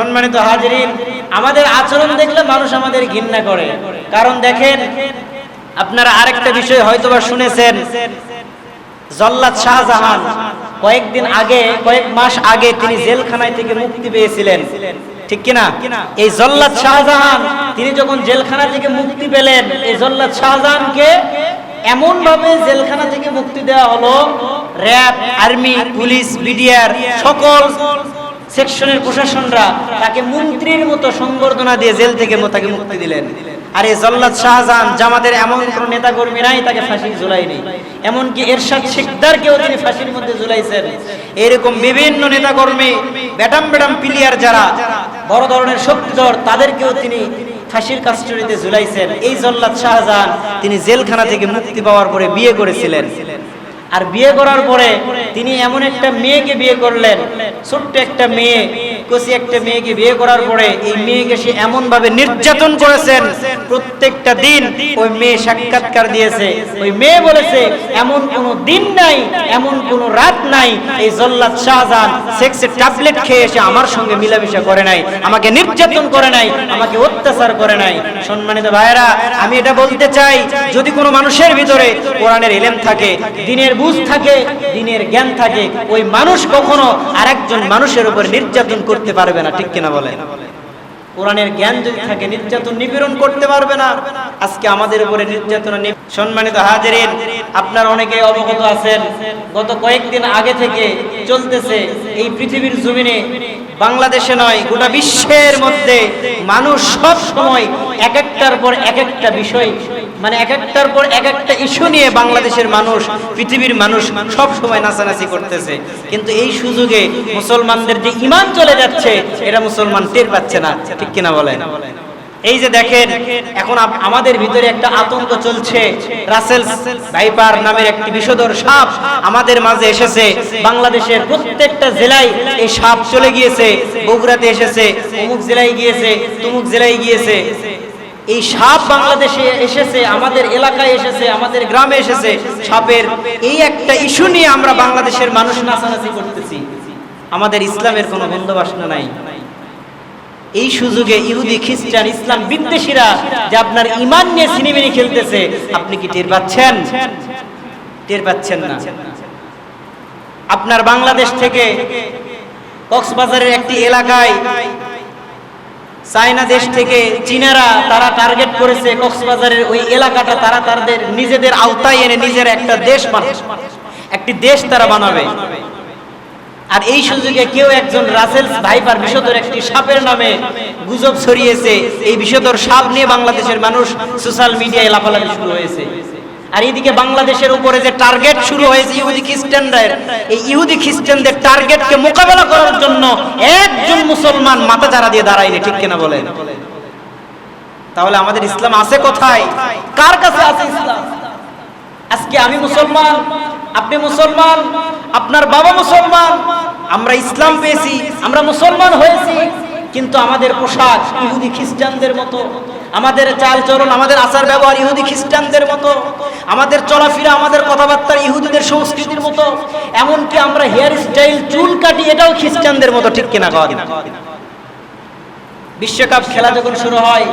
সম্মানিত হাজিরিন, আমাদের আচরণ দেখলে মানুষ আমাদের ঘৃণা করে। কারণ দেখেন, আপনারা আরেকটা বিষয় হয়তোবা শুনেছেন, জল্লাদ শাহজাহান কয়েকদিন আগে, কয়েক মাস আগে তিনি জেলখানায় থেকে মুক্তি পেয়েছিলেন। ঠিক কিনা? এই জল্লাদ শাহজাহান, তিনি যখন জেলখানা থেকে মুক্তি পেলেন, এই জল্লাদ শাহজাহানকে এমন ভাবে জেলখানা থেকে মুক্তি দেওয়া হলো, র্যাব, আর্মি, পুলিশ, বিডিআর, সকল সেকশনের প্রশাসনরা তাকে মন্ত্রীর মতো সংবর্ধনা দিয়ে জেল থেকে তাকে মুক্তি দিলেন। আর এই জল্লাদ শাহজাহান জামাতের এমন কোন নেতা কর্মী নাই তাকে ফাঁসি ঝুলাইনি এমনকি এরশাদ শিকদারকেও তিনি ফাঁসির মধ্যে ঝুলাইছেন। এরকম বিভিন্ন নেতা কর্মী বেটাম বেটাম প্লেয়ার যারা, বড় ধরনের শক্তিধর, তাদেরকেও তিনি ফাঁসির কাস্টডিতে ঝুলাইছেন। এই জল্লাদ শাহজাহান তিনি জেলখানা থেকে মুক্তি পাওয়ার পরে বিয়ে করেছিলেন। আর বিয়ে করার পরে তিনি এমন একটা মেয়েকে বিয়ে করলেন, ছোট্ট একটা মেয়ে, কচি একটা মেয়েকে বিয়ে করার পরে এই মেয়েকে সে এমন ভাবে নির্যাতন করেছেন, প্রত্যেকটা দিন ওই মেয়ে সাক্ষাৎকার দিয়েছে। ওই মেয়ে বলেছে, এমন কোনো দিন নাই, এমন কোনো রাত নাই, এই জল্লাদ শাহজাহান সেক্সের ট্যাবলেট খেয়ে এসে আমার সঙ্গে মিলামিশা করে নাই, আমাকে নির্যাতন করে নাই, আমাকে অত্যাচার করে নাই। সম্মানিত ভাইয়েরা, আমি এটা বলতে চাই, যদি কোনো মানুষের ভিতরে কোরআনের এলেম থাকে, দিনের বুঝ থাকে, দিনের জ্ঞান থাকে, ওই মানুষ কখনো আরেকজন মানুষের উপর নির্যাতন করতে পারবে না, ঠিক কিনা বলে কোরআনের জ্ঞান যদি থাকে, নির্যাতন নিপীড়ন করতে পারবে না। আজকে আমাদের উপরে নির্যাতন সম্মানিত হাজিরিন, আপনার অনেকে অবগত আছেন, গত কয়েকদিন আগে থেকে চলতেছে এই পৃথিবীর জমিনে, বাংলাদেশে নয়, গোটা বিশ্বের মধ্যে মানুষ সব সময় এক একটার পর এক একটা বিষয় মানে এক একটার পর এক একটা ইস্যু নিয়ে বাংলাদেশের মানুষ, পৃথিবীর মানুষ সব সময় নাচানাচি করতেছে। কিন্তু এই সুযোগে মুসলমানদের যে ইমান চলে যাচ্ছে, এটা মুসলমান টের পাচ্ছে না। ঠিক কিনা বলেন? এই যে দেখেন, এখন আমাদের ভিতরে একটা আতঙ্ক চলছে। রাসেল ভাইপার নামের একটি বিষধর সাপ আমাদের মাঝে এসেছে। বাংলাদেশের প্রত্যেকটা জেলায় এই সাপ চলে গিয়েছে। বগুড়াতে এসেছে, অমুক জেলায় গিয়েছে, তুমুক জেলায় গিয়েছে। এই সাপ বাংলাদেশে এসেছে, আমাদের এলাকায় এসেছে, আমাদের গ্রামে এসেছে। সাপের এই একটা ইস্যু নিয়ে আমরা বাংলাদেশের মানুষ নাচানাচি করতেছি। আমাদের ইসলামের কোনো বন্দোবাসনা নাই। এই সুযোগে ইহুদি, খ্রিস্টান, ইসলাম বিদ্বেষীরা যে আপনার ইমান নিয়ে সিনেমিনি খেলতেছে, আপনি কি টের পাচ্ছেন? টের পাচ্ছেন না। আপনার বাংলাদেশ থেকে কক্সবাজারের একটি এলাকায় চায়না দেশ থেকে চীনারা তারা টার্গেট করেছে কক্সবাজারের ওই এলাকাটা, তারা তাদের নিজেদের আওতায় এনে নিজের একটা দেশ বানাবে। একটি দেশ তারা বানাবে। আর এই সুযোগে কেউ একজন রাসেল ভাইপার বিষধর একটি সাপের নামে গুজব ছড়িয়েছে। এই বিষধর সাপ নিয়ে বাংলাদেশের মানুষ সোশ্যাল মিডিয়ায় লাফালাফি শুরু হয়েছে। আর এইদিকে বাংলাদেশের উপরে যে টার্গেট শুরু হয়েছে ইহুদি খ্রিস্টানদের, এই ইহুদি খ্রিস্টানদের টার্গেটকে মোকাবেলা করার জন্য একজন মুসলমান মাথা চারা দিয়ে দাঁড়ায়নি, ঠিক কিনা বলেন? তাহলে আমাদের ইসলাম আছে কোথায়? কার কাছে আছে ইসলাম? আজকে আমি মুসলমান, আপনি মুসলমান, আপনার বাবা মুসলমান, আমরা ইসলাম পেয়েছি, আমরা মুসলমান হয়েছি, কিন্তু আমাদের পোশাক ইহুদি খ্রিস্টানদের মতো, আমাদের চালচরণ আমাদের আচার ব্যবহার ইহুদি খ্রিস্টানদের মতো আমাদের চলাফেরা, আমাদের কথাবার্তা ইহুদিদের সংস্কৃতির মতো, এমনকি আমরা হেয়ার স্টাইল চুল কাটি, এটাও খ্রিস্টানদের মতো, ঠিক কিনা কথা বিশ্বকাপ খেলা যখন শুরু হয়,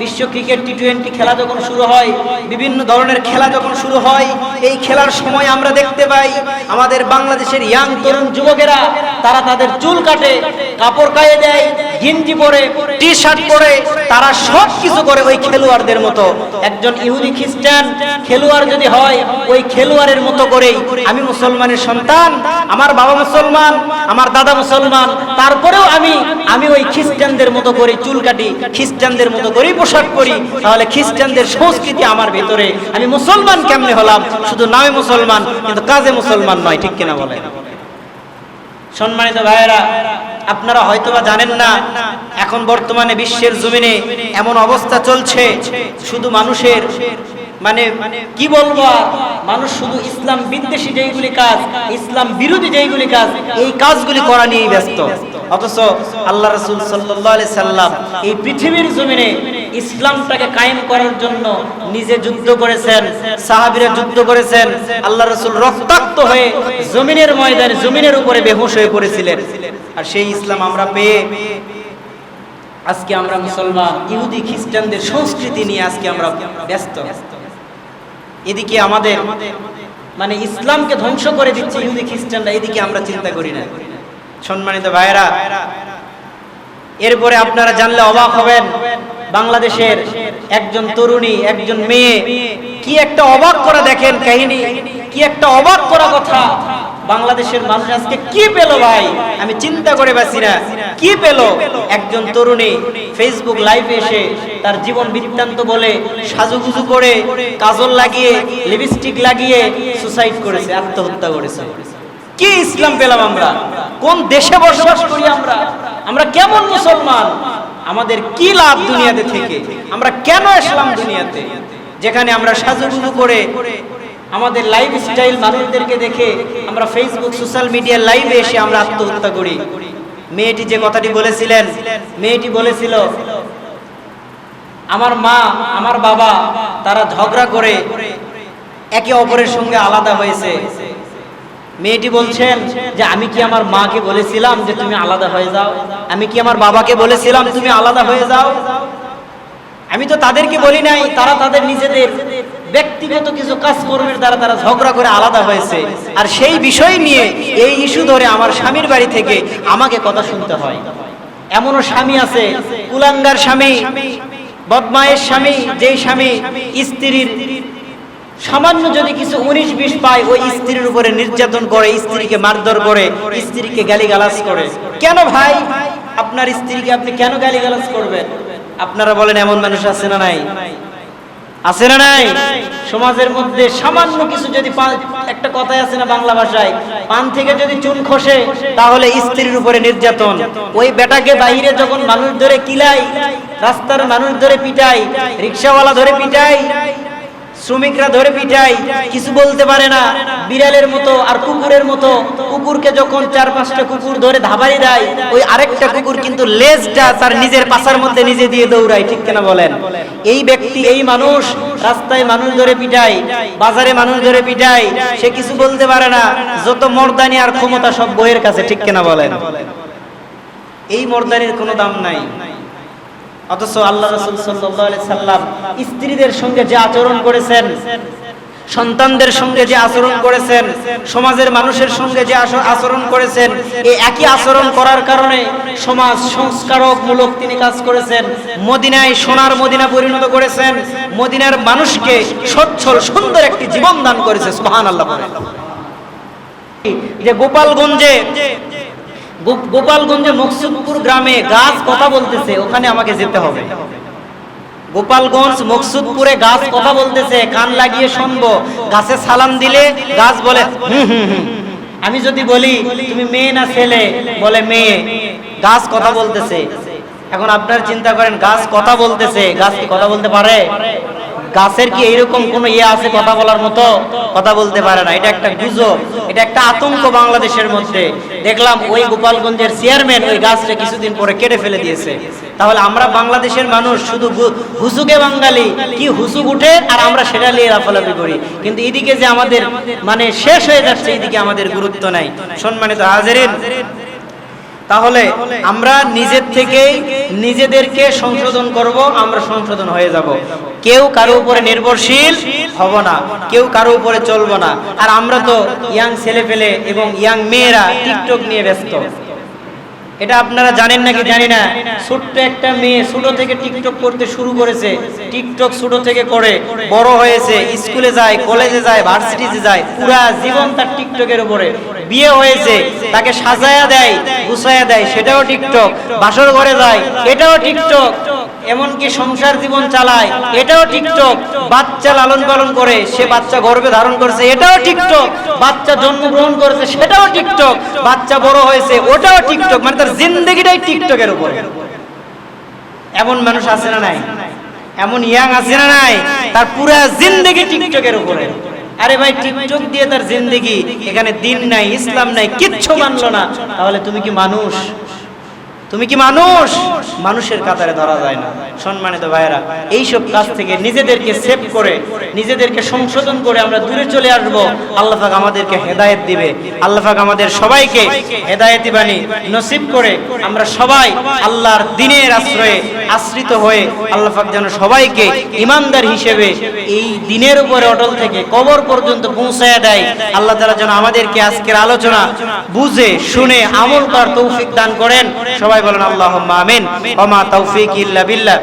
বিশ্ব ক্রিকেট টি টোয়েন্টি খেলা যখন শুরু হয়, বিভিন্ন ধরনের খেলা যখন শুরু হয়, এই খেলার সময় আমরা দেখতে পাই, আমাদের বাংলাদেশের ইয়াং তরুণ যুবকেরা, তারা তাদের চুল কাটে, কাপড় গায়ে দেয় গেঞ্জি পরে টি শার্ট পরে, তারা সব কিছু করে ওই খেলোয়াড়দের মতো। একজন ইহুদি খ্রিস্টান খেলোয়াড় যদি হয়, ওই খেলোয়াড়ের মতো করেই আমি মুসলমানের সন্তান, আমার বাবা মুসলমান, আমার দাদা মুসলমান, তারপরেও আমি আমি ওই খ্রিস্টানদের মতো করে চুল কাটি, খ্রিস্টানদের মতো করেই পোশাক করি তাহলে খ্রিস্টানদের সংস্কৃতি আমার ভেতরে। আমি মুসলমান কেমনে হলাম? শুধু নামে মুসলমান, কিন্তু কাজে মুসলমান নয়, ঠিক কিনা বলে সম্মানিত ভাইয়েরা, আপনারা হয়তোবা জানেন না, এখন বর্তমানে বিশ্বের জমিনে এমন অবস্থা চলছে, শুধু মানুষের মানে কি বলব মানুষ শুধু ইসলাম বিদ্বেষী যেইগুলি কাজ, ইসলাম বিরোধী যেইগুলি কাজ, এই কাজগুলি করা নিয়েই ব্যস্ত। অথচ আল্লাহ রসুল সাল্লাহ সাল্লাম এই পৃথিবীর জমিনে ইসলামটাকে কায়েম করার জন্য নিজে যুদ্ধ করেছেন, সাহাবিরা যুদ্ধ করেছেন, আল্লাহ রসুল রক্তাক্ত হয়ে জমিনের ময়দানে, জমিনের উপরে বেহুশ হয়ে পড়েছিলেন। আর সেই ইসলাম আমরা পেয়ে আজকে আমরা মুসলমান, ইহুদি, খ্রিস্টানদের সংস্কৃতি নিয়ে আজকে আমরা ব্যস্ত। এদিকে আমাদের মানে ইসলামকে ধ্বংস করে দিচ্ছে ইহুদি, খ্রিস্টানরা, এদিকে আমরা চিন্তা করি না। সম্মানিত ভাইরা এরপরে আপনারা জানলে অবাক হবেন, বাংলাদেশের একজন তরুণী, একজন মেয়ে, কি একটা অবাক করা দেখেন কাহিনী, কি একটা অবাক করা কথা, বাংলাদেশের মানুষ আজকে কি পেল ভাই? আমি চিন্তা করে পাচ্ছি না, কি পেল একজন তরুণী ফেসবুক লাইভে এসে তার জীবন বৃত্তান্ত বলে সাজুগুজু করে কাজল লাগিয়ে লিপস্টিক লাগিয়ে সুসাইড করেছে, আত্মহত্যা করেছে। কি ইসলাম পেলাম আমরা? কোন দেশে বসবাস করি আমরা? আমরা কেমন মুসলমান? আমাদের কি লাভ দুনিয়াতে থেকে? আমরা কেন আসলাম দুনিয়াতে? যেখানে আমরা সাজুগুজু করে আমাদের লাইফ স্টাইল মানুষদেরকে দেখে আমরা ফেসবুক সোশ্যাল মিডিয়ার লাইভে এসে আমরা আত্মহত্যা করি। মেয়েটি যে কথাটি বলেছিলেন, মেয়েটি বলেছিল, আমার মা, আমার বাবা, তারা ঝগড়া করে একে অপরের সঙ্গে আলাদা হয়েছে। মেয়েটি বলছেন যে, আমি কি আমার মাকে বলেছিলাম যে তুমি আলাদা হয়ে যাও? আমি কি আমার বাবাকে বলেছিলাম তুমি আলাদা হয়ে যাও? আমি তো তাদেরকে বলি নাই, তারা তাদের নিজেদের ব্যক্তিগত কিছু কাজকর্মের দ্বারা তারা ঝগড়া করে আলাদা হয়েছে। আর সেই বিষয় নিয়ে এই ইস্যু ধরে আমার স্বামীর বাড়ি থেকে আমাকে কথা শুনতে হয়। এমনও স্বামী আছে, কুলাঙ্গার স্বামী, বদমায়ের স্বামী, যেই স্বামী স্ত্রীর সামান্য যদি কিছু উনিশ বিশ পায়, ওই স্ত্রীর উপরে নির্যাতন করে, স্ত্রীকে মারধর করে, স্ত্রীকে গালিগালাজ করে। কেন ভাই? আপনার স্ত্রীকে আপনি কেন গালিগালাজ করবেন? আপনারা বলেন, এমন মানুষ আছে না নাই? আছে না নাই? সমাজের মধ্যে সামান্য কিছু যদি একটা কথাই আছে না বাংলা ভাষায়, পান থেকে যদি চুন খসে, তাহলে স্ত্রীর উপরে নির্যাতন। ওই বেটাকে বাইরে যখন মানুষ ধরে কিলাই, রাস্তার মানুষ ধরে পিটাই, রিক্সাওয়ালা ধরে পিটাই শ্রমিকরা ধরে পিটাই কিছু বলতে পারে না। বিড়ালের মতো আর কুকুরের মতো। কুকুরকে যখন চার পাঁচটা কুকুর ধরে ধাবারি দেয়, ওই আরেকটা কুকুর কিন্তু লেজটা তার নিজের পাশার মধ্যে নিজে দিয়ে দৌড়ায়, ঠিক কেনা বলেন? এই ব্যক্তি, এই মানুষ রাস্তায় মানুষ ধরে পিটায়, বাজারে মানুষ ধরে পিটায়, সে কিছু বলতে পারে না। যত মর্দানি আর ক্ষমতা সব বইয়ের কাছে, ঠিক কেনা বলেন? এই মর্দানির কোনো দাম নাই। অথচ আল্লাহ রসুল সাল্লাহ সাল্লাম স্ত্রীদের সঙ্গে যে আচরণ করেছেন, সন্তানদের সঙ্গে যে আচরণ করেছেন, সমাজের মানুষের সঙ্গে যে আচরণ করেছেন এই একই আচরণ করার কারণে সমাজ সংস্কারক মূলক তিনি কাজ করেছেন মদিনায় সোনার মদিনা পরিণত করেছেন মদিনার মানুষকে সচ্ছল, সুন্দর একটি জীবন দান করেছে সুহান আল্লাহ। যে গোপালগঞ্জে গোপালগঞ্জে মকসুদপুর গ্রামে গাছ কথা বলতেছে, ওখানে আমাকে যেতে হবে। গোপালগঞ্জ মকসুদপুরে গাছ কথা বলতেছে, কান লাগিয়ে শুনব, গাছে সালাম দিলে গাছ বলে আমি যদি বলি, তুমি মেয়ে না ছেলে? বলে, মেয়ে। গাছ কথা বলতেছে। এখন আপনার চিন্তা করেন, গাছ কথা বলতেছে, গাছ কথা বলতে পারে? গাছের কি এইরকম কোন ইয়ে আছে কথা বলার মতো? কথা বলতে পারে না। এটা একটা গুজব। এটা একটা আতঙ্ক বাংলাদেশের মধ্যে। দেখলাম ওই গোপালগঞ্জের চেয়ারম্যান ওই গাছটা কিছুদিন পরে কেটে ফেলে দিয়েছে। তাহলে আমরা বাংলাদেশের মানুষ শুধু হুসুকে বাঙালি। কি হুসুক উঠে আর আমরা সেটা নিয়ে লাফালাফি করি? কিন্তু এদিকে যে আমাদের মানে শেষ হয়ে যাচ্ছে, এদিকে আমাদের গুরুত্ব নাই। সম্মানিত হাজারিন তাহলে আমরা নিজের থেকেই নিজেদেরকে সংশোধন করব, আমরা সংশোধন হয়ে যাব। কেউ কারও উপরে নির্ভরশীল হব না, কেউ কারও উপরে চলবো না। আর আমরা তো ইয়াং ছেলে পেলে এবং ইয়াং মেয়েরা টিকটক নিয়ে ব্যস্ত। এটা আপনারা জানেন নাকি জানি না? ছোট্ট একটা মেয়ে ছোট থেকে টিকটক করতে শুরু করেছে। টিকটক ছোট থেকে করে বড় হয়েছে স্কুলে যায় কলেজে যায় ভার্সিটিতে যায় পুরা জীবন তার টিকটকের উপরে। বিয়ে হয়েছে তাকে সাজায়া দেয় গুছায়া দেয় সেটাও টিকটক বাসর ঘরে যায় এটাও টিকটক এমনকি সংসার জীবন চালায়, এটাও টিকটক। বাচ্চা লালন পালন করে, সে বাচ্চা গর্ভে ধারণ করছে, এটাও টিকটক। বাচ্চা জন্মগ্রহণ করেছে, সেটাও টিকটক। বাচ্চা বড় হয়েছে, ওটাও টিকটক। মানে তার জিন্দগিটাই টিকটকের উপরে। এমন মানুষ আছে না নাই? এমন ইয়াং আছে না নাই? তার পুরা জিন্দগি টিকটকের উপরে। আরে ভাই, টিকটক দিয়ে তার জিন্দগি, এখানে দিন নাই, ইসলাম নাই, কিচ্ছু মানলো না। তাহলে তুমি কি মানুষ? তুমি কি মানুষ? মানুষের কাতারে ধরা যায় না। সম্মানিত ভাইয়েরা, এইসব কাজ থেকে নিজেদেরকে সেভ করে, নিজেদেরকে সংশোধন করে আমরা দূরে চলে আসব। আল্লাহ পাক আমাদেরকে হেদায়েত দিবে। আল্লাহ পাক আমাদের সবাইকে হেদায়েতি বাণী নসিব করে আমরা সবাই আল্লাহর দিনের আশ্রয়ে আশ্রিত হয়ে আল্লাহ পাক যেন সবাইকে ইমানদার হিসেবে এই দিনের উপরে অটল থেকে কবর পর্যন্ত পৌঁছায় দেয়। আল্লাহ তালা যেন আমাদেরকে আজকের আলোচনা বুঝে, শুনে, আমল করার তৌফিক দান করেন। সবাই বলেন আল্লাহ আমিন। অমা তৌফিক ইল্লা